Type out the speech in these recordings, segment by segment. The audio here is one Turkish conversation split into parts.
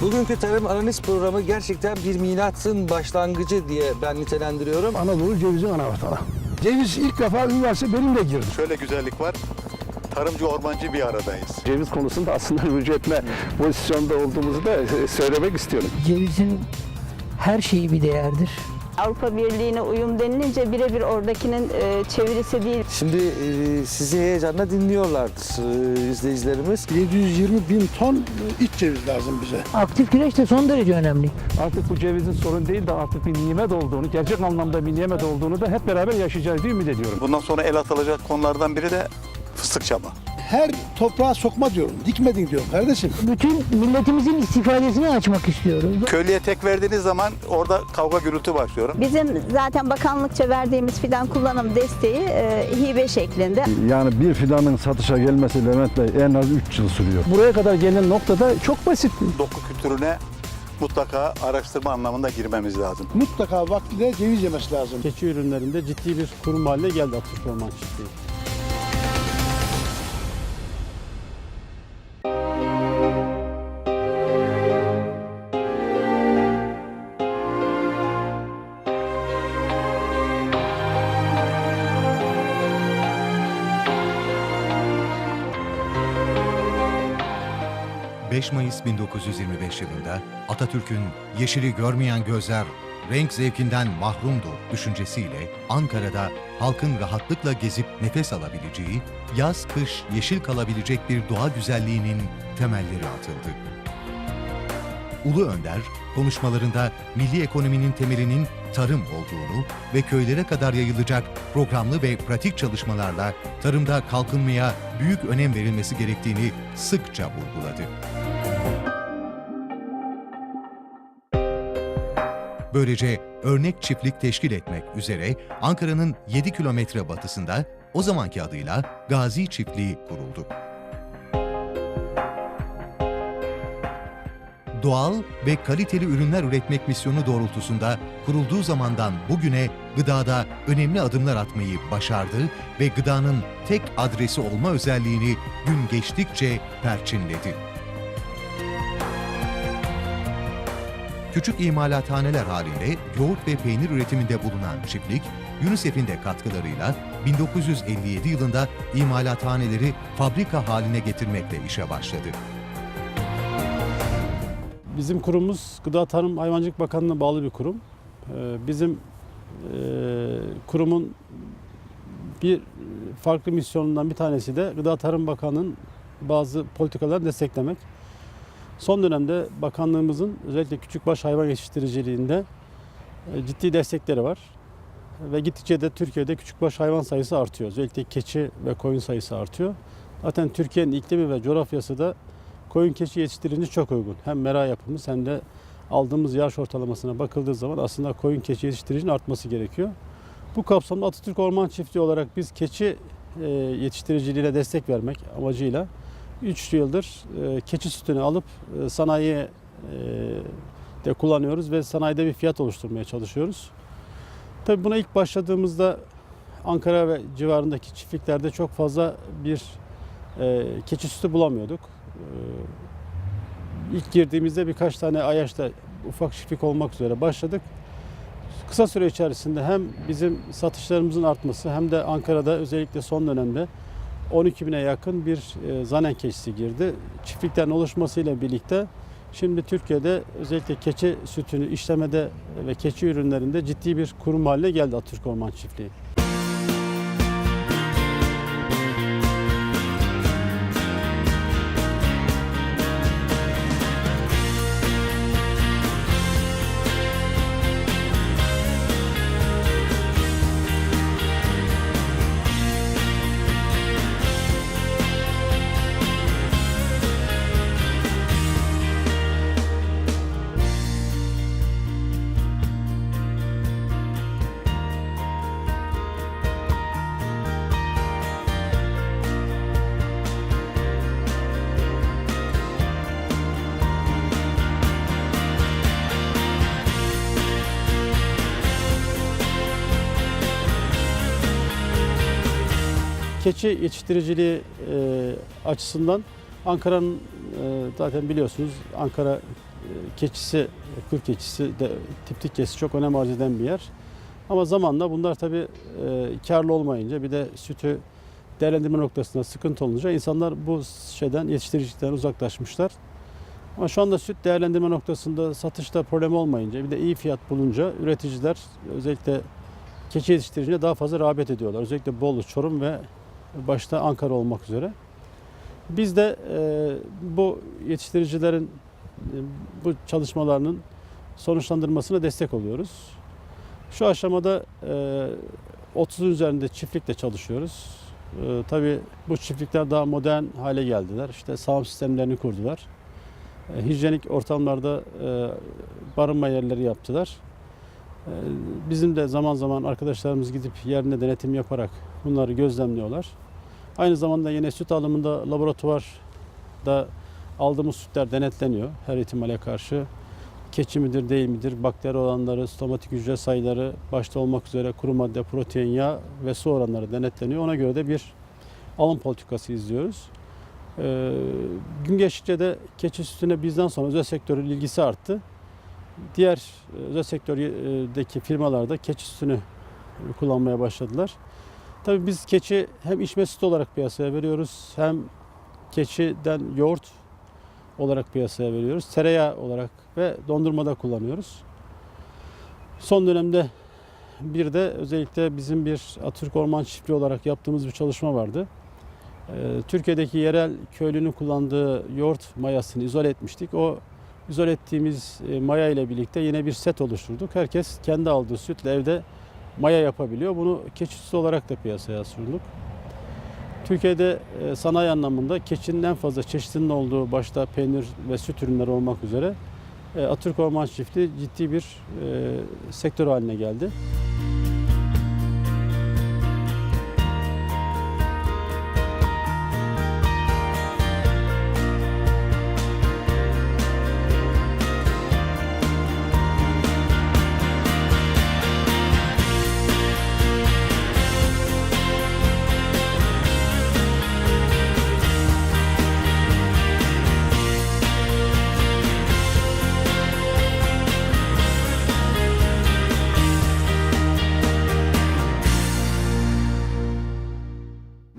Bugünkü tarım analiz programı gerçekten bir milatın başlangıcı diye ben nitelendiriyorum. Anadolu cevizin ana vatanı. Ceviz ilk defa üniversite benimle girdi. Şöyle güzellik var. Tarımcı ormancı bir aradayız. Ceviz konusunda aslında rücu etme pozisyonda olduğumuzu da e, söylemek istiyorum. Cevizin her şeyi bir değerdir. Avrupa Birliği'ne uyum denilince birebir oradakinin e, çevirisi değil. Şimdi e, sizi heyecanla dinliyorlardır e, izleyicilerimiz. 720 bin ton iç ceviz lazım bize. Aktif güreş de son derece önemli. Artık bu cevizin sorun değil de artık bir nimet olduğunu, gerçek anlamda bir nimet olduğunu da hep beraber yaşayacağız diye ümit ediyorum. Bundan sonra el atılacak konulardan biri de fıstık çama. Her toprağa sokma diyorum. Dikmedin diyorum kardeşim. Bütün milletimizin istifadesini açmak istiyoruz. Köylüye tek verdiğiniz zaman orada kavga gürültü başlıyor. Bizim zaten bakanlıkça verdiğimiz fidan kullanım desteği e, hibe şeklinde. Yani bir fidanın satışa gelmesi Levent Bey en az 3 yıl sürüyor. Buraya kadar gelen noktada çok basit. Doku kültürüne mutlaka araştırma anlamında girmemiz lazım. Mutlaka vaktinde ceviz yemesi lazım. Keçi ürünlerinde ciddi bir kurum haline geldi Atatürk Orman Çiftliği. ...5 Mayıs 1925 yılında Atatürk'ün yeşili görmeyen gözler renk zevkinden mahrumdur düşüncesiyle Ankara'da halkın rahatlıkla gezip nefes alabileceği, yaz-kış yeşil kalabilecek bir doğa güzelliğinin temelleri atıldı. Ulu Önder, konuşmalarında milli ekonominin temelinin tarım olduğunu ve köylere kadar yayılacak programlı ve pratik çalışmalarla tarımda kalkınmaya büyük önem verilmesi gerektiğini sıkça vurguladı. Böylece örnek çiftlik teşkil etmek üzere Ankara'nın 7 kilometre batısında o zamanki adıyla Gazi Çiftliği kuruldu. Doğal ve kaliteli ürünler üretmek misyonu doğrultusunda kurulduğu zamandan bugüne gıdada önemli adımlar atmayı başardı ve gıdanın tek adresi olma özelliğini gün geçtikçe perçinledi. Küçük imalathaneler halinde yoğurt ve peynir üretiminde bulunan çiftlik, UNICEF'in de katkılarıyla 1957 yılında imalathaneleri fabrika haline getirmekle işe başladı. Bizim kurumumuz Gıda Tarım Hayvancılık Bakanlığı'na bağlı bir kurum. Ee, Bizim e, kurumun bir farklı misyonundan bir tanesi de Gıda Tarım Bakanlığı'nın bazı politikalarını desteklemek. Son dönemde bakanlığımızın özellikle küçükbaş hayvan yetiştiriciliğinde e, ciddi destekleri var. Ve gittikçe de Türkiye'de küçükbaş hayvan sayısı artıyor. Özellikle keçi ve koyun sayısı artıyor. Zaten Türkiye'nin iklimi ve coğrafyası da koyun keçi yetiştirince çok uygun. Hem mera yapımız hem de aldığımız yağış ortalamasına bakıldığı zaman aslında koyun keçi yetiştiricinin artması gerekiyor. Bu kapsamda Atatürk Orman Çiftliği olarak biz keçi e, yetiştiriciliğine destek vermek amacıyla 3 yıldır e, keçi sütünü alıp e, sanayiye e, de kullanıyoruz ve sanayide bir fiyat oluşturmaya çalışıyoruz. Tabii buna ilk başladığımızda Ankara ve civarındaki çiftliklerde çok fazla bir e, keçi sütü bulamıyorduk. E, ilk girdiğimizde birkaç tane Ayaş'ta ufak çiftlik olmak üzere başladık. Kısa süre içerisinde hem bizim satışlarımızın artması hem de Ankara'da özellikle son dönemde 12 bine yakın bir e, zanen keçisi girdi. Çiftliklerin oluşmasıyla birlikte şimdi Türkiye'de özellikle keçi sütünü işlemede ve keçi ürünlerinde ciddi bir kurum haline geldi Atatürk Orman Çiftliği. Keçi yetiştiriciliği e, açısından Ankara'nın e, zaten biliyorsunuz Ankara keçisi, kır keçisi de tiptik keçisi çok önem arz eden bir yer. Ama zamanla bunlar tabii e, karlı olmayınca bir de sütü değerlendirme noktasında sıkıntı olunca insanlar bu şeyden yetiştiricilikten uzaklaşmışlar. Ama şu anda süt değerlendirme noktasında satışta problem olmayınca bir de iyi fiyat bulunca üreticiler özellikle keçi yetiştiricine daha fazla rağbet ediyorlar. Özellikle Bolu, Çorum ve başta Ankara olmak üzere. Biz de e, bu yetiştiricilerin e, bu çalışmalarının sonuçlandırmasına destek oluyoruz. Şu aşamada e, 30'un üzerinde çiftlikle çalışıyoruz. E, tabii bu çiftlikler daha modern hale geldiler. İşte sağım sistemlerini kurdular. E, hijyenik ortamlarda e, barınma yerleri yaptılar. E, bizim de zaman zaman arkadaşlarımız gidip yerine denetim yaparak bunları gözlemliyorlar. Aynı zamanda yine süt alımında laboratuvarda aldığımız sütler denetleniyor her ihtimale karşı. Keçi midir değil midir, bakteri oranları, stomatik hücre sayıları başta olmak üzere kuru madde, protein, yağ ve su oranları denetleniyor. Ona göre de bir alım politikası izliyoruz. Ee, gün geçtikçe de keçi sütüne bizden sonra özel sektörün ilgisi arttı. Diğer e, özel sektördeki firmalar da keçi sütünü kullanmaya başladılar. Tabii biz keçi hem içme sütü olarak piyasaya veriyoruz hem keçiden yoğurt olarak piyasaya veriyoruz. Tereyağı olarak ve dondurmada kullanıyoruz. Son dönemde bir de özellikle bizim bir Atatürk Orman Çiftliği olarak yaptığımız bir çalışma vardı. Ee, Türkiye'deki yerel köylünün kullandığı yoğurt mayasını izole etmiştik. O izole ettiğimiz e, maya ile birlikte yine bir set oluşturduk. Herkes kendi aldığı sütle evde maya yapabiliyor. Bunu keçi olarak da piyasaya sunduk. Türkiye'de e, sanayi anlamında keçinin en fazla çeşitinin olduğu başta peynir ve süt ürünleri olmak üzere e, Atatürk Orman Çiftliği ciddi bir e, sektör haline geldi.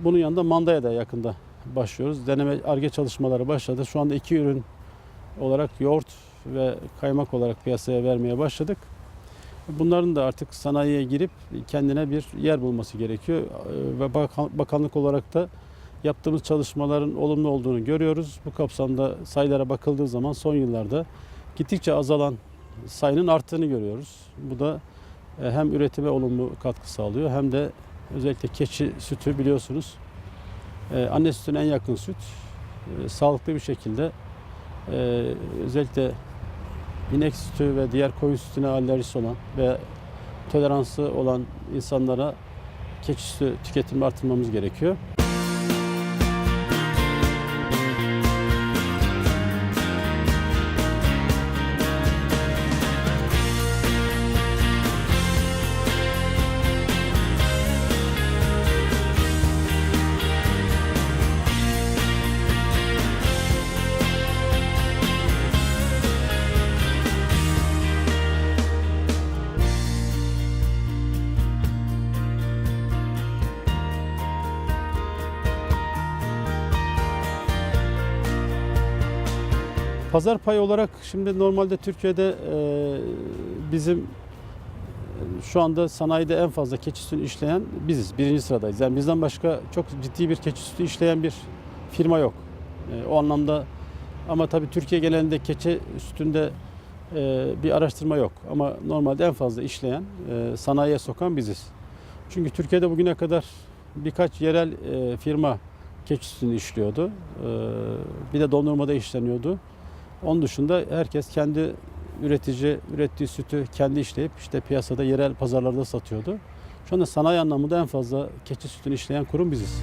Bunun yanında mandaya da yakında başlıyoruz. Deneme arge çalışmaları başladı. Şu anda iki ürün olarak yoğurt ve kaymak olarak piyasaya vermeye başladık. Bunların da artık sanayiye girip kendine bir yer bulması gerekiyor. Ee, Ve bakan- bakanlık olarak da yaptığımız çalışmaların olumlu olduğunu görüyoruz. Bu kapsamda sayılara bakıldığı zaman son yıllarda gittikçe azalan sayının arttığını görüyoruz. Bu da e, hem üretime olumlu katkı sağlıyor hem de özellikle keçi sütü biliyorsunuz e, anne sütüne en yakın süt. E, sağlıklı bir şekilde e, özellikle inek sütü ve diğer koyun sütüne alerjisi olan ve toleransı olan insanlara keçi sütü tüketimini artırmamız gerekiyor. Pazar payı olarak şimdi normalde Türkiye'de e, bizim şu anda sanayide en fazla keçi sütünü işleyen biziz. Birinci sıradayız. Yani bizden başka çok ciddi bir keçi sütü işleyen bir firma yok. E, o anlamda ama tabii Türkiye genelinde keçi sütünde e, bir araştırma yok. Ama normalde en fazla işleyen, e, sanayiye sokan biziz. Çünkü Türkiye'de bugüne kadar birkaç yerel e, firma keçi sütünü işliyordu. E, bir de dondurmada işleniyordu. Onun dışında herkes kendi üretici ürettiği sütü kendi işleyip işte piyasada yerel pazarlarda satıyordu. Şu anda sanayi anlamında en fazla keçi sütünü işleyen kurum biziz.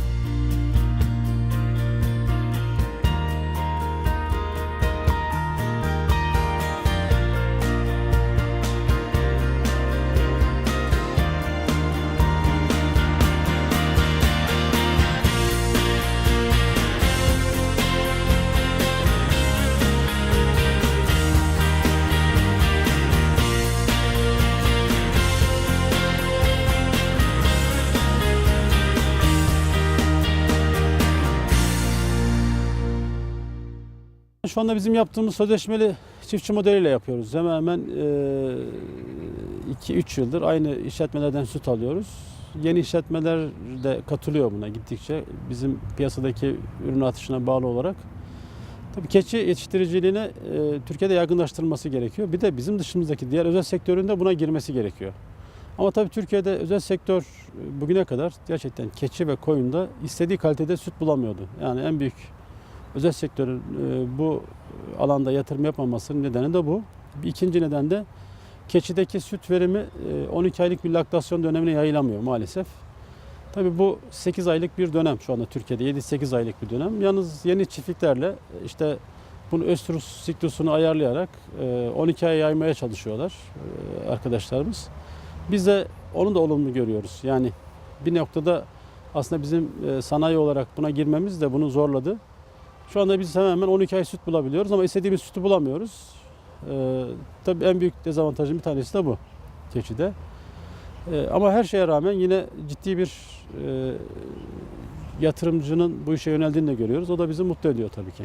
Şu anda bizim yaptığımız sözleşmeli çiftçi modeliyle yapıyoruz. Hemen hemen 2-3 yıldır aynı işletmelerden süt alıyoruz. Yeni işletmeler de katılıyor buna gittikçe bizim piyasadaki ürün artışına bağlı olarak. Tabii keçi yetiştiriciliğine e, Türkiye'de yaygınlaştırılması gerekiyor. Bir de bizim dışımızdaki diğer özel sektöründe buna girmesi gerekiyor. Ama tabii Türkiye'de özel sektör e, bugüne kadar gerçekten keçi ve koyunda istediği kalitede süt bulamıyordu. Yani en büyük özel sektörün e, bu alanda yatırım yapmamasının nedeni de bu. İkinci neden de keçideki süt verimi e, 12 aylık bir laktasyon dönemine yayılamıyor maalesef. Tabii bu 8 aylık bir dönem şu anda Türkiye'de 7-8 aylık bir dönem. Yalnız yeni çiftliklerle e, işte bunu östrus siklusunu ayarlayarak e, 12 aya yaymaya çalışıyorlar e, arkadaşlarımız. Biz de onu da olumlu görüyoruz. Yani bir noktada aslında bizim e, sanayi olarak buna girmemiz de bunu zorladı. Şu anda biz hemen hemen 12 ay süt bulabiliyoruz ama istediğimiz sütü bulamıyoruz. Ee, tabii en büyük dezavantajın bir tanesi de bu keçide. Ee, ama her şeye rağmen yine ciddi bir e, yatırımcının bu işe yöneldiğini de görüyoruz. O da bizi mutlu ediyor tabii ki.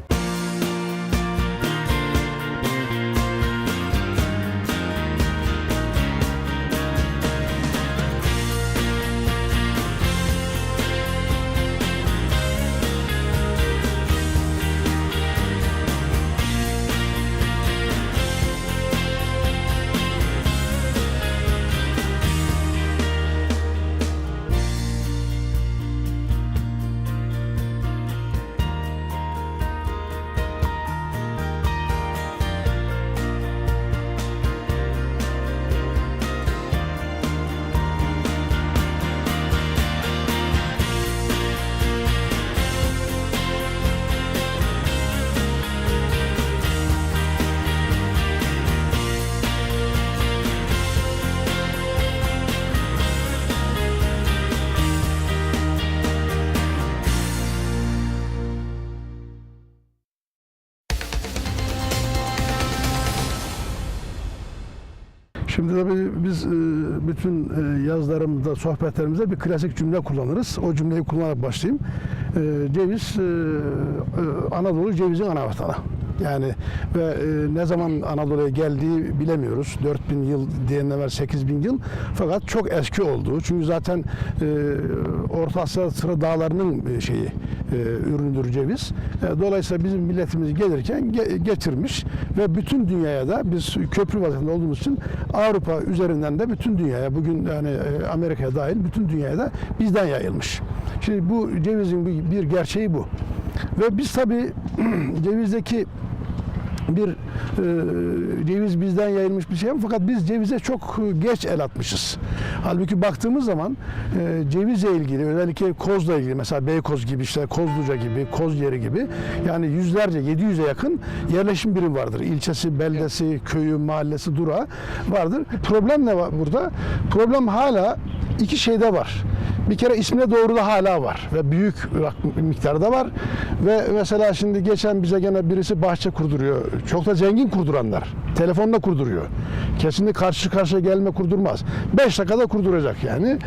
Şimdi tabii biz e, bütün e, yazılarımızda, sohbetlerimizde bir klasik cümle kullanırız. O cümleyi kullanarak başlayayım. E, Ceviz, Anadolu cevizin ana vatanı. Yani ve e, ne zaman Anadolu'ya geldiği bilemiyoruz. 4000 yıl diyenler var 8000 yıl. Fakat çok eski olduğu. Çünkü zaten e, Orta Asya sıra dağlarının e, şeyi e, ürünüdür ceviz. E, dolayısıyla bizim milletimiz gelirken ge- getirmiş ve bütün dünyaya da biz köprü vaziyetinde olduğumuz için Avrupa üzerinden de bütün dünyaya bugün yani e, Amerika'ya dahil bütün dünyaya da bizden yayılmış. Şimdi bu cevizin bir gerçeği bu. Ve biz tabii cevizdeki bir e, ceviz bizden yayılmış bir şey ama fakat biz cevize çok e, geç el atmışız. Halbuki baktığımız zaman e, cevizle ilgili özellikle kozla ilgili mesela Beykoz gibi işte Kozluca gibi Kozyeri gibi yani yüzlerce 700'e yakın yerleşim birim vardır. İlçesi, beldesi, köyü, mahallesi, durağı vardır. Problem ne var burada? Problem hala iki şeyde var. Bir kere ismine doğru da hala var ve büyük miktarda var ve mesela şimdi geçen bize gene birisi bahçe kurduruyor. Çok da zengin kurduranlar. Telefonla kurduruyor. Kesinlikle karşı karşıya gelme kurdurmaz. 5 dakikada kurduracak yani.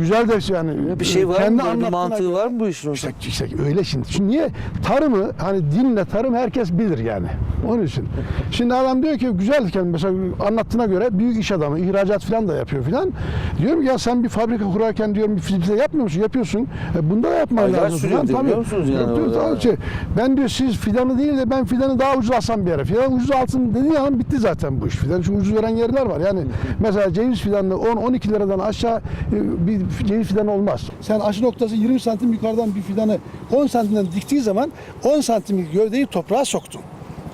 Güzel de yani Bir şey var mı? kendi Böyle Bir mantığı var mı bu işin? işte, işte öyle şimdi. Şimdi niye? Tarımı hani dinle tarım herkes bilir yani. Onun için. Şimdi adam diyor ki güzelken mesela anlattığına göre büyük iş adamı ihracat falan da yapıyor falan. Diyorum ki, ya sen bir fabrika kurarken diyorum bir fiziksel yapmıyor musun? Yapıyorsun. E, bunda da yapman Aylar lazım. sürüyor falan. Tabii. musunuz yani diyor, tamam, şey, ben diyor siz fidanı değil de ben fidanı daha ucuz alsam bir yere. Fidan ucuz alsın dediği an bitti zaten bu iş. Fidan çünkü ucuz veren yerler var. Yani mesela ceviz fidanını 10-12 liradan aşağı e, bir ceviz fidanı olmaz. Sen aşı noktası 20 santim yukarıdan bir fidanı 10 santimden diktiği zaman 10 santimlik gövdeyi toprağa soktun.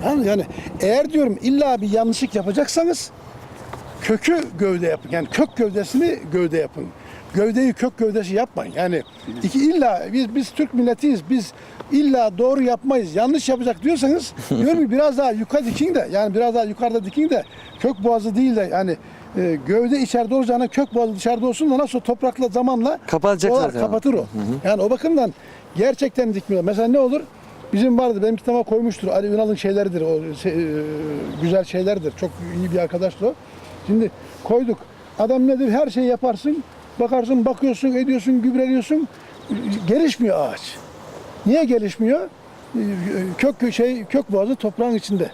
Yani, yani eğer diyorum illa bir yanlışlık yapacaksanız kökü gövde yapın. Yani kök gövdesini gövde yapın. Gövdeyi kök gövdesi yapmayın. Yani iki illa biz biz Türk milletiyiz. Biz illa doğru yapmayız. Yanlış yapacak diyorsanız diyorum ki biraz daha yukarı dikin de yani biraz daha yukarıda dikin de kök boğazı değil de yani e, gövde içeride olacağına kök boğazı dışarıda olsun da nasıl toprakla zamanla Kapanacak zaten. kapatır o. Yani o bakımdan gerçekten dikmiyor. Mesela ne olur? Bizim vardı benim kitaba koymuştur. Ali Ünal'ın şeyleridir o e, güzel şeylerdir. Çok iyi bir arkadaştır o. Şimdi koyduk. Adam nedir? Her şeyi yaparsın. Bakarsın, bakıyorsun, ediyorsun, gübreliyorsun. Gelişmiyor ağaç. Niye gelişmiyor? kök şey kök boğazı toprağın içinde.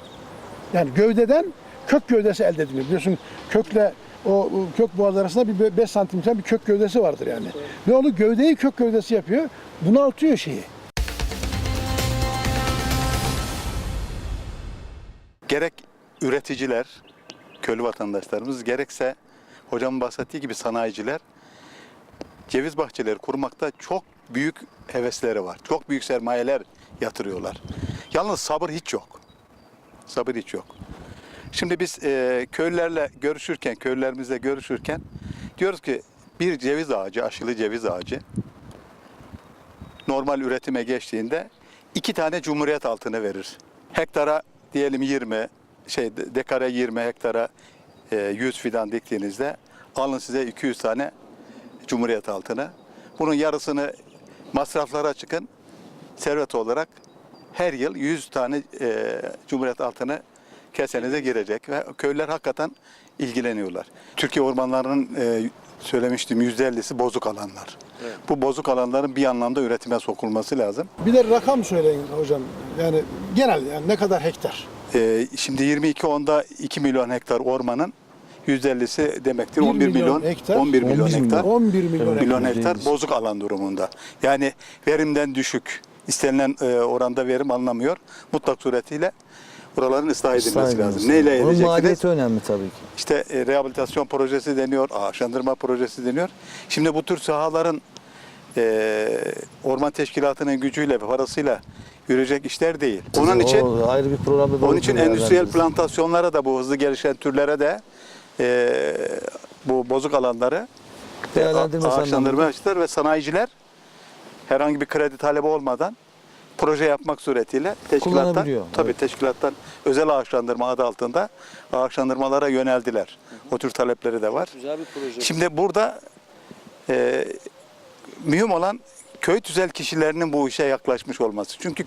Yani gövdeden kök gövdesi elde ediliyor. Biliyorsun kökle o kök boğaz arasında bir 5 santimden bir kök gövdesi vardır yani. Ne oldu? Gövdeyi kök gövdesi yapıyor. Bunaltıyor şeyi. Gerek üreticiler, köylü vatandaşlarımız gerekse hocamın bahsettiği gibi sanayiciler ceviz bahçeleri kurmakta çok büyük hevesleri var. Çok büyük sermayeler yatırıyorlar. Yalnız sabır hiç yok. Sabır hiç yok. Şimdi biz e, köylülerle görüşürken, köylülerimizle görüşürken diyoruz ki bir ceviz ağacı, aşılı ceviz ağacı normal üretime geçtiğinde iki tane cumhuriyet altını verir. Hektara diyelim 20, şey dekara 20 hektara e, 100 fidan diktiğinizde alın size 200 tane cumhuriyet altını. Bunun yarısını masraflara çıkın. Servet olarak her yıl 100 tane e, cumhuriyet altını kesenize girecek ve köylüler hakikaten ilgileniyorlar. Türkiye ormanlarının e, söylemiştim %50'si bozuk alanlar. Bu bozuk alanların bir anlamda üretime sokulması lazım. Bir de rakam söyleyin hocam. Yani genel yani ne kadar hektar? Ee, şimdi 22 onda 2 milyon hektar ormanın %50'si demektir Bir 11 milyon, milyon hektar, 11 milyon 11 hektar 11 milyon milyon hektar. bozuk alan durumunda. Yani verimden düşük, istenilen e, oranda verim alınamıyor. Mutlak suretiyle buraların ıslah edilmesi lazım. Neyle Onun edeceksiniz? maliyeti önemli tabii ki. İşte e, rehabilitasyon projesi deniyor, ağaçlandırma projesi deniyor. Şimdi bu tür sahaların e, orman teşkilatının gücüyle ve parasıyla yürüyecek işler değil. Onun için O ayrı bir programda onun için endüstriyel plantasyonlara da bu hızlı gelişen türlere de e, bu bozuk alanları Değerlendirme ağaçlandırma açtılar ve sanayiciler herhangi bir kredi talebi olmadan proje yapmak suretiyle teşkilattan tabii evet. teşkilattan özel ağaçlandırma adı altında ağaçlandırmalara yöneldiler. O tür talepleri de var. Güzel bir proje. Şimdi burada e, mühim olan köy tüzel kişilerinin bu işe yaklaşmış olması. Çünkü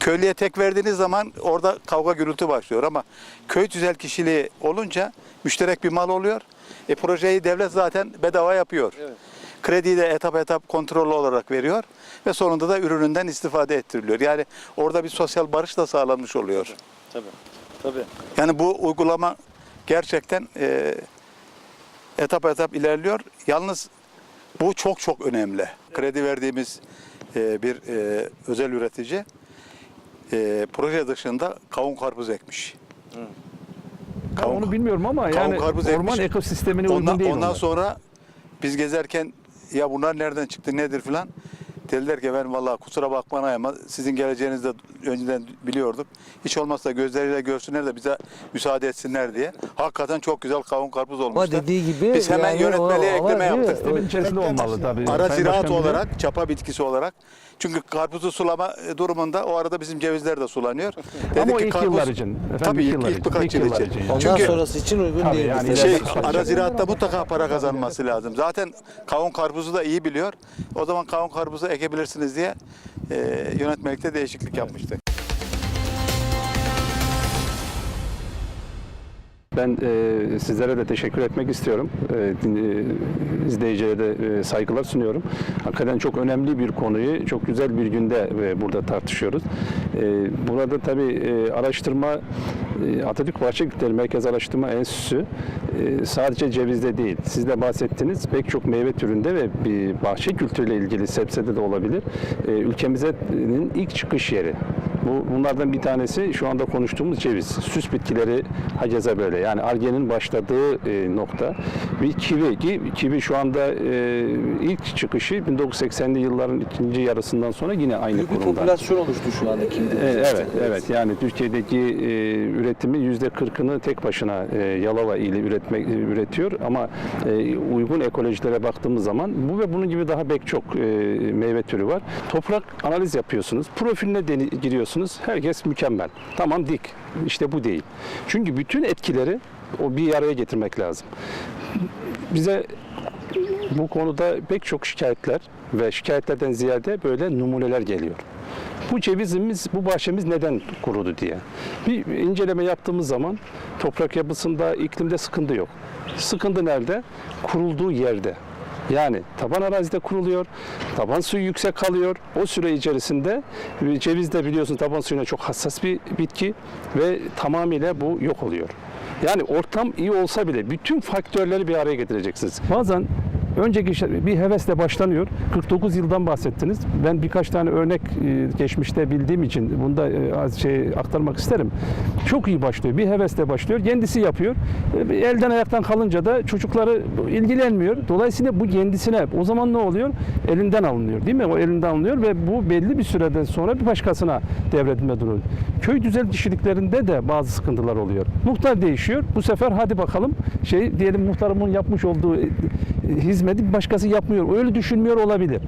köylüye tek verdiğiniz zaman orada kavga gürültü başlıyor ama köy tüzel kişiliği olunca müşterek bir mal oluyor. E projeyi devlet zaten bedava yapıyor. Krediyi de etap etap kontrollü olarak veriyor ve sonunda da ürününden istifade ettiriliyor. Yani orada bir sosyal barış da sağlanmış oluyor. Tabii. Tabii. Yani bu uygulama gerçekten e, etap etap ilerliyor. Yalnız bu çok çok önemli. Kredi verdiğimiz e, bir e, özel üretici e, proje dışında kavun karpuz ekmiş. Ben onu bilmiyorum ama kavun yani karpuz orman ekmiş. ekosistemine uygun Ondan, değil ondan onlar. sonra biz gezerken ya bunlar nereden çıktı nedir filan dediler ki ben vallahi kusura bakmayın ama sizin geleceğinizi de önceden biliyorduk. Hiç olmazsa gözleriyle görsünler de bize müsaade etsinler diye. Hakikaten çok güzel kavun karpuz olmuşlar. Ama dediği gibi Biz hemen yani yönetmeliğe o- ama ekleme değil mi? yaptık. İçerisinde olmalı tabii. Ara Sayın ziraat Başkan biliyor. olarak, çapa bitkisi olarak. Çünkü karpuzu sulama e, durumunda o arada bizim cevizler de sulanıyor. Ama o ki ilk karpuz- yıllar için. Efendim, Tabii ilk ilk, ilk için, birkaç ilk yıl için. için. Ondan Çünkü sonrası için uygun Tabii değil. yani şey, ara ziraatta mutlaka para kazanması lazım. Zaten kavun karpuzu da iyi biliyor. O zaman kavun karpuzu ekebilirsiniz diye e, yönetmelikte değişiklik yapmıştık. Ben e, sizlere de teşekkür etmek istiyorum. E, izleyicilere de e, saygılar sunuyorum. Hakikaten çok önemli bir konuyu çok güzel bir günde e, burada tartışıyoruz. E, burada tabii e, araştırma e, Atatürk Bahçe Kültürleri Merkez Araştırma Enstitüsü e, sadece cevizde değil. Siz de bahsettiniz pek çok meyve türünde ve bir bahçe kültürüyle ilgili sebzede de olabilir. E, ülkemizin ilk çıkış yeri. Bu bunlardan bir tanesi şu anda konuştuğumuz ceviz. Süs bitkileri hakeza böyle. Yani Arge'nin başladığı e, nokta. Bir kivi ki kivi şu anda e, ilk çıkışı 1980'li yılların ikinci yarısından sonra yine aynı Büyük bir kurumda. popülasyon oluştu şu anda kimde? E, Evet, evet. Yani Türkiye'deki e, üretimi yüzde 40'ını tek başına e, Yalova ili üretmek e, üretiyor ama e, uygun ekolojilere baktığımız zaman bu ve bunun gibi daha pek çok e, meyve türü var. Toprak analiz yapıyorsunuz, profiline deni- giriyorsunuz. Herkes mükemmel. Tamam dik. İşte bu değil. Çünkü bütün etkileri o bir araya getirmek lazım. Bize bu konuda pek çok şikayetler ve şikayetlerden ziyade böyle numuneler geliyor. Bu cevizimiz, bu bahçemiz neden kurudu diye. Bir inceleme yaptığımız zaman toprak yapısında, iklimde sıkıntı yok. Sıkıntı nerede? Kurulduğu yerde. Yani taban arazide kuruluyor, taban suyu yüksek kalıyor. O süre içerisinde e, ceviz de biliyorsun taban suyuna çok hassas bir bitki ve tamamıyla bu yok oluyor. Yani ortam iyi olsa bile bütün faktörleri bir araya getireceksiniz. Bazen önceki şey- bir hevesle başlanıyor. 49 yıldan bahsettiniz. Ben birkaç tane örnek e, geçmişte bildiğim için bunu da e, az şey aktarmak isterim. Çok iyi başlıyor. Bir hevesle başlıyor. Kendisi yapıyor. E, Elden ayaktan kalınca da çocukları ilgilenmiyor. Dolayısıyla bu kendisine o zaman ne oluyor? Elinden alınıyor değil mi? O elinden alınıyor ve bu belli bir süreden sonra bir başkasına devredilme durumu. Köy düzel kişiliklerinde de bazı sıkıntılar oluyor. Muhtar değişiyor. Bu sefer hadi bakalım şey diyelim muhtarımın yapmış olduğu hizmeti başkası yapmıyor. Öyle düşünmüyor olabilir.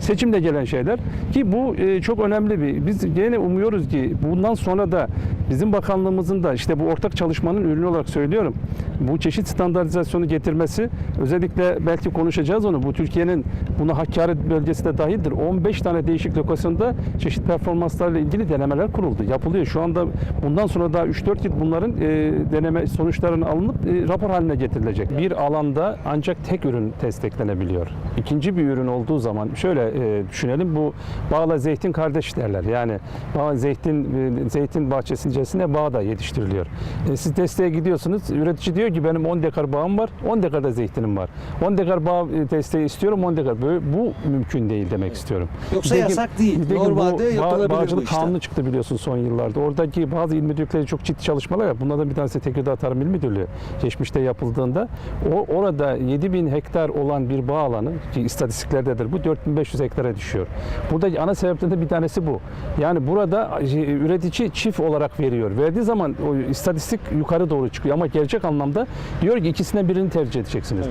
Seçimle gelen şeyler ki bu e, çok önemli bir. Biz gene umuyoruz ki bundan sonra da bizim bakanlığımızın da işte bu ortak çalışmanın ürünü olarak söylüyorum. Bu çeşit standartizasyonu getirmesi özellikle belki konuşacağız onu. Bu Türkiye'nin buna Hakkari bölgesi de dahildir. 15 tane değişik lokasyonda çeşit performanslarla ilgili denemeler kuruldu. Yapılıyor. Şu anda bundan sonra daha 3-4 yıl bunların e, deneme sonuçlarının alınıp e, rapor haline getirilecek. Bir alanda ancak tek ürün desteklenebiliyor. İkinci bir ürün olduğu zaman şöyle e, düşünelim bu bağla zeytin kardeş derler. Yani bağ zeytin e, zeytin bahçesinin içerisinde bağ da yetiştiriliyor. E, siz desteğe gidiyorsunuz. Üretici diyor ki benim 10 dekar bağım var. 10 dekar da zeytinim var. 10 dekar bağ e, desteği istiyorum. 10 dekar. Böyle, bu mümkün değil demek istiyorum. Yoksa Nitekim- yasak değil. nitekim Normalde bu bağ- yapılabilir bu Bağcılık işlem. kanunu çıktı biliyorsun son yıllarda. Oradaki bazı il müdürlükleri çok ciddi çalışmalar yap. Bunlardan bir tanesi Tekirdağ Tarım İl Müdürlüğü. Geçmişte yapıldığında o orada 7000 hektar olan bir bağ alanı ki istatistiklerdedir bu 4500 hektara düşüyor. Buradaki ana sebeplerden bir tanesi bu. Yani burada e, üretici çift olarak veriyor. Verdiği zaman o istatistik yukarı doğru çıkıyor ama gerçek anlamda diyor ki ikisinden birini tercih edeceksiniz.